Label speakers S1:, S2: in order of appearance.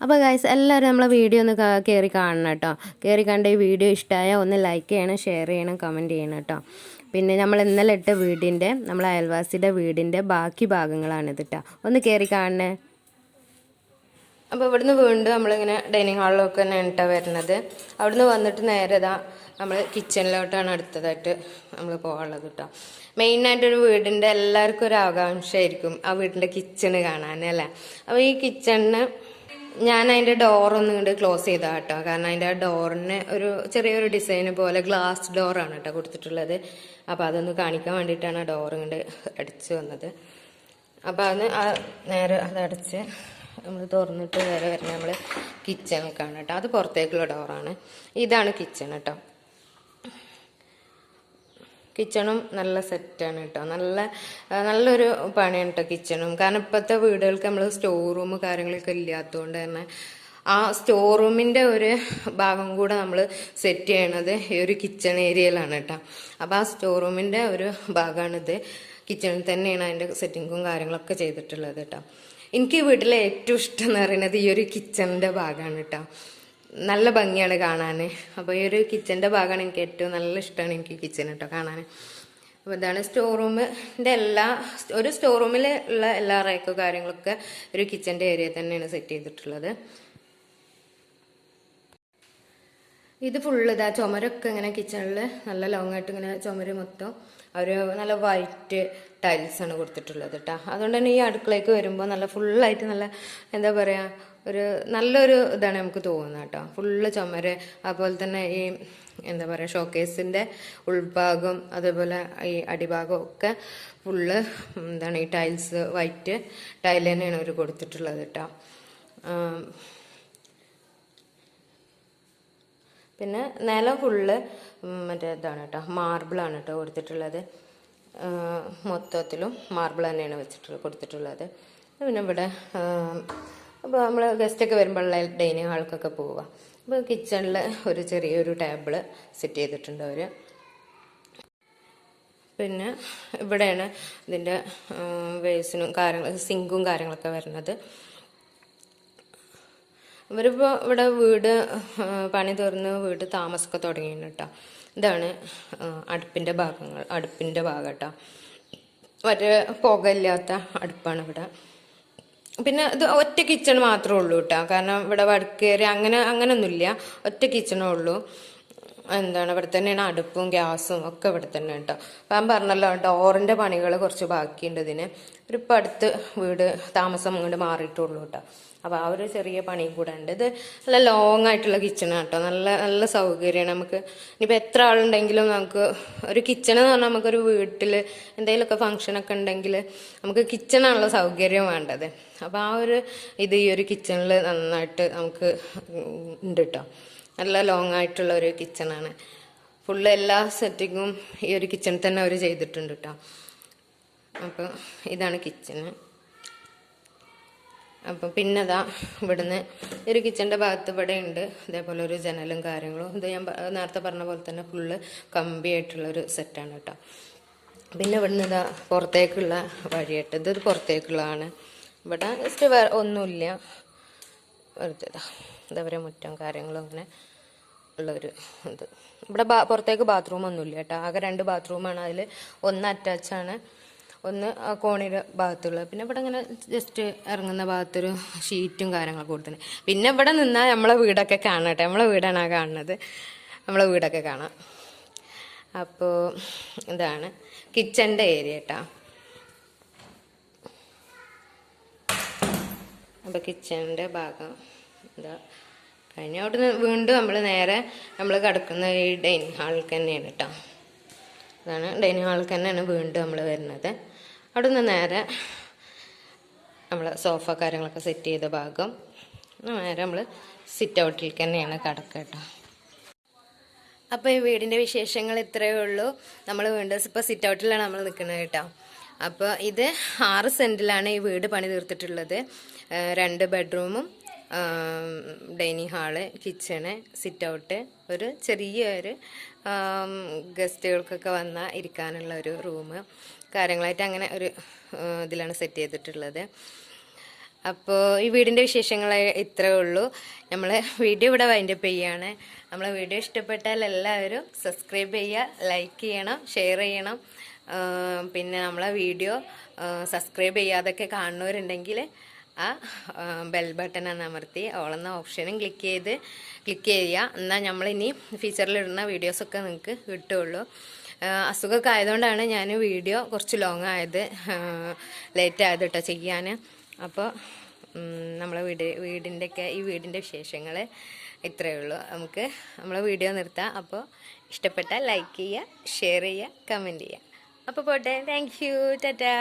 S1: അപ്പോൾ ഗൈസ് എല്ലാവരും നമ്മളെ വീഡിയോ ഒന്ന് കയറി കാണണം കേട്ടോ. കയറി കണ്ട ഈ വീഡിയോ ഇഷ്ടമായ ഒന്ന് ലൈക്ക് ചെയ്യണം ഷെയർ ചെയ്യണം കമന്റ് ചെയ്യണം കേട്ടോ. പിന്നെ നമ്മൾ ഇന്നലെ ഇട്ട വീടിന്റെ നമ്മളെ അയൽവാസിയുടെ വീടിന്റെ ബാക്കി ഭാഗങ്ങളാണിത് കേട്ടോ ഒന്ന് കയറി കാണണേ. അപ്പോൾ ഇവിടുന്ന് വീണ്ടും നമ്മളിങ്ങനെ ഡൈനിങ് ഹാളിലൊക്കെ തന്നെ കേട്ടോ വരുന്നത്. അവിടുന്ന് വന്നിട്ട് നേരെ ഇതാ നമ്മൾ കിച്ചണിലോട്ടാണ് അടുത്തതായിട്ട് നമ്മൾ പോകാനുള്ളത് കേട്ടോ മെയിനായിട്ടൊരു വീടിന്റെ എല്ലാവർക്കും ഒരു ആകാംക്ഷയായിരിക്കും ആ വീടിന്റെ കിച്ചണ് കാണാൻ അല്ലേ? അപ്പോൾ ഈ കിച്ചണിന് ഞാൻ അതിന്റെ ഡോറൊന്നും ഇങ്ങോട്ട് ക്ലോസ് ചെയ്താ കേട്ടോ കാരണം അതിന്റെ ഡോറിന് ഒരു ചെറിയൊരു ഡിസൈൻ പോലെ ഗ്ലാസ് ഡോർ ആണ് കേട്ടോ കൊടുത്തിട്ടുള്ളത്. അപ്പോൾ അതൊന്ന് കാണിക്കാൻ വേണ്ടിയിട്ടാണ് ആ ഡോർ ഇങ്ങോട്ട് അടിച്ച് വന്നത്. അപ്പോൾ അത് ആ നേരെ അതടച്ച് നമ്മൾ തുറന്നിട്ട് നേരെ വരുന്ന നമ്മൾ കിച്ചണിലേക്കാണ് കേട്ടോ അത് പുറത്തേക്കുള്ള ഡോറാണ് ഇതാണ് കിച്ചൺ കേട്ടോ കിച്ചണും നല്ല സെറ്റാണ് കേട്ടോ നല്ല നല്ലൊരു പണിയാണ് കേട്ടോ കിച്ചണും കാരണം ഇപ്പോഴത്തെ വീടുകൾക്ക് നമ്മൾ സ്റ്റോർ റൂം കാര്യങ്ങളൊക്കെ ഇല്ലാത്തതുകൊണ്ട് തന്നെ ആ സ്റ്റോർ റൂമിന്റെ ഒരു ഭാഗം കൂടെ നമ്മൾ സെറ്റ് ചെയ്യണത് ഈ ഒരു കിച്ചൺ ഏരിയയിലാണ് കേട്ടോ അപ്പോൾ ആ സ്റ്റോർ റൂമിന്റെ ഒരു ഭാഗമാണിത് കിച്ചണിൽ തന്നെയാണ് അതിന്റെ സെറ്റിങ്ങും കാര്യങ്ങളൊക്കെ ചെയ്തിട്ടുള്ളത് കേട്ടോ എനിക്ക് വീട്ടിലെ ഏറ്റവും ഇഷ്ടം എന്ന് പറയുന്നത് ഈ ഒരു കിച്ചണിന്റെ ഭാഗമാണ് കേട്ടോ നല്ല ഭംഗിയാണ് കാണാൻ അപ്പോൾ ഈ ഒരു കിച്ചന്റെ ഭാഗമാണ് എനിക്ക് ഏറ്റവും നല്ല ഇഷ്ടമാണ് എനിക്ക് കിച്ചൺ കേട്ടോ കാണാൻ അപ്പോൾ ഇതാണ് സ്റ്റോർ റൂമിന്റെ എല്ലാ ഒരു സ്റ്റോർ റൂമിൽ ഉള്ള എല്ലാ റേക്കോ കാര്യങ്ങളൊക്കെ ഒരു കിച്ചന്റെ ഏരിയ തന്നെയാണ് സെറ്റ് ചെയ്തിട്ടുള്ളത്. ഇത് ഫുള്ള് ഇതാ ചുമരൊക്കെ ഇങ്ങനെ കിച്ചണിൽ നല്ല ലോങ് ആയിട്ട് ഇങ്ങനെ ചുമര് മൊത്തം ഒരു നല്ല വൈറ്റ് ടൈൽസ് ആണ് കൊടുത്തിട്ടുള്ളത് കേട്ടോ അതുകൊണ്ട് തന്നെ ഈ അടുക്കളയ്ക്ക് വരുമ്പോൾ നല്ല ഫുള്ളായിട്ട് നല്ല എന്താ പറയുക ഒരു നല്ലൊരു ഇതാണ് നമുക്ക് തോന്നുന്നത് കേട്ടോ. ഫുള്ള് ചുമര് അതുപോലെ തന്നെ ഈ എന്താ പറയുക ഷോക്കേസിന്റെ ഉൾഭാഗം അതുപോലെ ഈ അടിഭാഗം ഒക്കെ ഫുള്ള് എന്താണ് ഈ ടൈൽസ് വൈറ്റ് ടൈൽ തന്നെയാണ് അവർ കൊടുത്തിട്ടുള്ളത് കേട്ടോ. പിന്നെ നിലം ഫുള്ള് മറ്റേ ഇതാണ് കേട്ടോ മാർബിളാണ് കേട്ടോ കൊടുത്തിട്ടുള്ളത്. മൊത്തത്തിലും മാർബിൾ തന്നെയാണ് വെച്ചിട്ടുള്ളത് കൊടുത്തിട്ടുള്ളത്. പിന്നെ ഇവിടെ അപ്പോൾ നമ്മൾ ഗസ്റ്റൊക്കെ വരുമ്പോഴുള്ള ഡൈനിങ് ഹാൾക്കൊക്കെ പോവുക അപ്പോൾ കിച്ചണിൽ ഒരു ചെറിയൊരു ടേബിൾ സെറ്റ് ചെയ്തിട്ടുണ്ട് അവർ പിന്നെ ഇവിടെയാണ് ഇതിന്റെ വേസിനും കാര്യങ്ങൾ സിങ്കും കാര്യങ്ങളൊക്കെ വരുന്നത്. ഇവരിപ്പോൾ ഇവിടെ വീട് പണി തീർന്ന് വീട് താമസമൊക്കെ തുടങ്ങിയിട്ടുണ്ട് കേട്ടോ. ഇതാണ് അടുപ്പിന്റെ ഭാഗങ്ങൾ അടുപ്പിന്റെ ഭാഗം കേട്ടോ. മറ്റേ പുകയില്ലാത്ത അടുപ്പാണ് ഇവിടെ. പിന്നെ ഇത് ഒറ്റ കിച്ചൺ മാത്രമേ ഉള്ളൂ കേട്ടോ കാരണം ഇവിടെ വടക്കേറി അങ്ങനെ അങ്ങനെയൊന്നുമില്ല ഒറ്റ കിച്ചണേ ഉള്ളൂ. എന്താണ് ഇവിടെ തന്നെയാണ് അടുപ്പും ഗ്യാസും ഒക്കെ ഇവിടെ തന്നെ കേട്ടോ. അപ്പം ഞാൻ പറഞ്ഞല്ലോ ഡോറിന്റെ പണികൾ കുറച്ച് ബാക്കിയുണ്ട് ഇതിന്. ഒരു ഇപ്പം അടുത്ത് വീട് താമസം അങ്ങോട്ട് മാറിയിട്ടുള്ളൂ കേട്ടോ. അപ്പോൾ ആ ഒരു ചെറിയ പണി കൂടെ ഉണ്ട്. ഇത് നല്ല ലോങ് ആയിട്ടുള്ള കിച്ചണാണ് കേട്ടോ. നല്ല നല്ല സൗകര്യമാണ് നമുക്ക്. ഇനിയിപ്പോൾ എത്ര ആളുണ്ടെങ്കിലും നമുക്ക് ഒരു കിച്ചൺ എന്ന് പറഞ്ഞാൽ നമുക്കൊരു വീട്ടിൽ എന്തെങ്കിലുമൊക്കെ ഫങ്ഷനൊക്കെ ഉണ്ടെങ്കിൽ നമുക്ക് കിച്ചണാണല്ലോ സൗകര്യം വേണ്ടത്. അപ്പോൾ ആ ഒരു ഇത് ഈ ഒരു കിച്ചണിൽ നന്നായിട്ട് നമുക്ക് ഉണ്ട് കേട്ടോ. നല്ല ലോങ് ആയിട്ടുള്ള ഒരു കിച്ചണാണ് ഫുള്ള് എല്ലാ സെറ്റിങ്ങും ഈ ഒരു കിച്ചണിൽ തന്നെ അവർ ചെയ്തിട്ടുണ്ട് കേട്ടോ അപ്പോൾ ഇതാണ് കിച്ചണ് അപ്പം പിന്നെ അതാ ഇവിടുന്ന് ഒരു കിച്ചന്റെ ഭാഗത്ത് ഇവിടെ ഉണ്ട്. അതേപോലെ ഒരു ജനലും കാര്യങ്ങളും. ഇത് ഞാൻ നേരത്തെ പറഞ്ഞ പോലെ തന്നെ ഫുള്ള് കമ്പിയായിട്ടുള്ളൊരു സെറ്റാണ് കേട്ടോ പിന്നെ ഇവിടുന്ന് ഇതാ പുറത്തേക്കുള്ള വഴിയായിട്ട് ഇത് പുറത്തേക്കുള്ളതാണ്. ഇവിടെ ജസ്റ്റ് ഒന്നുമില്ല. വെറുതെ എന്താ പറയുക മുറ്റം കാര്യങ്ങളും അങ്ങനെ ഉള്ളൊരു ഇത്. ഇവിടെ ബാ പുറത്തേക്ക് ബാത്റൂം ഒന്നുമില്ല കേട്ടോ. ആകെ രണ്ട് ബാത്റൂമാണ് അതിൽ ഒന്ന് അറ്റാച്ചാണ് ഒന്ന് കോണിയുടെ ഭാഗത്തുള്ളത്. പിന്നെ ഇവിടെ ഇങ്ങനെ ജസ്റ്റ് ഇറങ്ങുന്ന ഭാഗത്തൊരു ഷീറ്റും കാര്യങ്ങളൊക്കെ കൊടുത്തിട്ടുണ്ട്. പിന്നെ ഇവിടെ നിന്നാൽ നമ്മളെ വീടൊക്കെ കാണാം കേട്ടോ. നമ്മളെ വീടാണ് ആ കാണുന്നത്. നമ്മളെ വീടൊക്കെ കാണാം. അപ്പോൾ ഇതാണ് കിച്ചന്റെ ഏരിയ കേട്ടോ അപ്പോൾ കിച്ചണിന്റെ ഭാഗം. ഇതാ. കഴിഞ്ഞ അവിടുന്ന് വീണ്ടും നമ്മൾ നേരെ നമ്മൾ കിടക്കുന്ന ഈ ഡൈനിങ് ഹാളിൽ തന്നെയാണ് കേട്ടോ അതാണ് ഡൈനിങ് ഹാളിൽ തന്നെയാണ് വീണ്ടും നമ്മൾ വരുന്നത്. അവിടെ നിന്ന് നേരെ നമ്മൾ സോഫ കാര്യങ്ങളൊക്കെ സെറ്റ് ചെയ്ത ഭാഗം. നേരെ നമ്മൾ സിറ്റ് ഔട്ടിൽ തന്നെയാണ് കിടക്കുക കേട്ടോ അപ്പോൾ ഈ വീടിന്റെ വിശേഷങ്ങൾ ഇത്രയേ ഉള്ളൂ. നമ്മൾ വീണ്ടും ഇപ്പോൾ സിറ്റ് ഔട്ടിലാണ് നമ്മൾ നിൽക്കുന്നത് കേട്ടോ അപ്പോൾ ഇത് ആറ് സെന്റിലാണ് ഈ വീട് പണി തീർത്തിട്ടുള്ളത്. രണ്ട് ബെഡ്റൂമും dining hall kitchen sit out ഒരു ചെറിയൊരു ഗസ്റ്റുകൾക്കൊക്കെ വന്നാൽ ഇരിക്കാനുള്ള ഒരു റൂം. കാര്യങ്ങളായിട്ട് അങ്ങനെ ഒരു ഇതിലാണ് സെറ്റ് ചെയ്തിട്ടുള്ളത്. അപ്പോൾ ഈ വീടിന്റെ വിശേഷങ്ങൾ ഇത്രേ ഉള്ളൂ. നമ്മൾ വീഡിയോ ഇവിടെ വൈൻഡ് അപ്പ് ചെയ്യുകയാണ് നമ്മളെ വീഡിയോ ഇഷ്ടപ്പെട്ടാൽ എല്ലാവരും സബ്സ്ക്രൈബ് ചെയ്യുക ലൈക്ക് ചെയ്യണം ഷെയർ ചെയ്യണം. പിന്നെ നമ്മളെ വീഡിയോ സബ്സ്ക്രൈബ് ചെയ്യാതൊക്കെ കാണുന്നവരുണ്ടെങ്കിൽ ആ ബെൽ ബട്ടൺ അമർത്തി. ഓളെന്ന ഓപ്ഷനും ക്ലിക്ക് ചെയ്ത് ക്ലിക്ക് ചെയ്യുക. എന്നാൽ നമ്മളിനി ഫീച്ചറിലിടുന്ന വീഡിയോസൊക്കെ നിങ്ങൾക്ക് കിട്ടുള്ളൂ. ആ, അസുഖമൊക്കെ ആയതുകൊണ്ടാണ് ഞാൻ വീഡിയോ കുറച്ച് ലോങ് ആയത്. ലേറ്റ് ആയത് കേട്ടോ ചെയ്യാൻ അപ്പോൾ നമ്മളെ വീട് വീടിന്റെയൊക്കെ ഈ വീടിന്റെ വിശേഷങ്ങൾ ഇത്രയേ ഉള്ളൂ. നമുക്ക് നമ്മളെ വീഡിയോ നിർത്താം. അപ്പോൾ ഇഷ്ടപ്പെട്ടാൽ ലൈക്ക് ചെയ്യുക ഷെയർ ചെയ്യുക കമന്റ് ചെയ്യുക. അപ്പോൾ പോട്ടെ താങ്ക് യു ടാറ്റാ